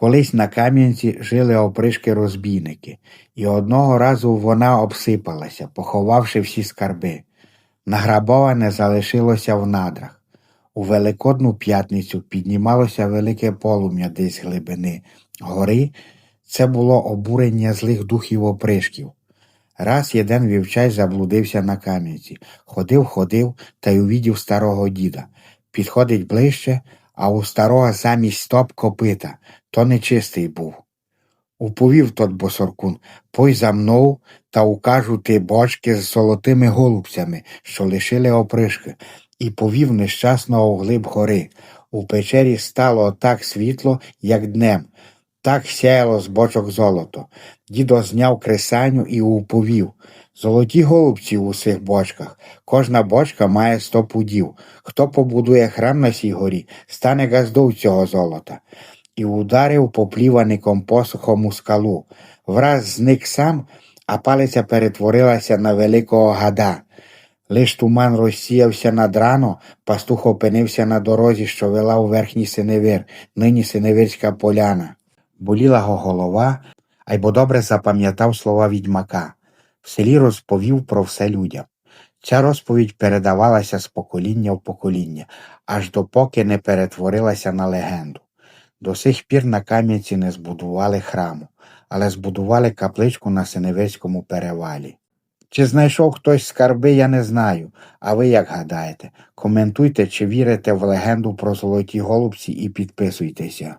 Колись на Кам'янці жили опришки-розбійники, і одного разу вона обсипалася, поховавши всі скарби. Награбоване залишилося в надрах. У Великодну п'ятницю піднімалося велике полум'я десь глибини. Гори це було обурення злих духів опришків. Раз єден вівчай заблудився на кам'янці. Ходив, ходив та й увідів старого діда. Підходить ближче, а у старого замість стоп копита, то нечистий був. Уповів тот босоркун, пой за мною та укажу ти бочки з золотими голубцями, що лишили опришки, і повів нещасного глиб гори. У печері стало так світло, як днем, так сяяло з бочок золото. Дідо зняв кресаню і уповів. Золоті голубці у цих бочках. Кожна бочка має сто пудів. Хто побудує храм на сій горі, стане газдов цього золота. І ударив попліваником посухом у скалу. Враз зник сам, а палиця перетворилася на великого гада. Лиш туман розсіявся над рано, пастух опинився на дорозі, що вела у верхній синевир, нині синевирська поляна. Боліла його голова, а й бо добре запам'ятав слова відьмака. В селі розповів про все людям. Ця розповідь передавалася з покоління в покоління, аж допоки не перетворилася на легенду. До сих пір на Кам'янці не збудували храму, але збудували капличку на Синевицькому перевалі. Чи знайшов хтось скарби, я не знаю. А ви як гадаєте? Коментуйте, чи вірите в легенду про золоті голубці і підписуйтеся.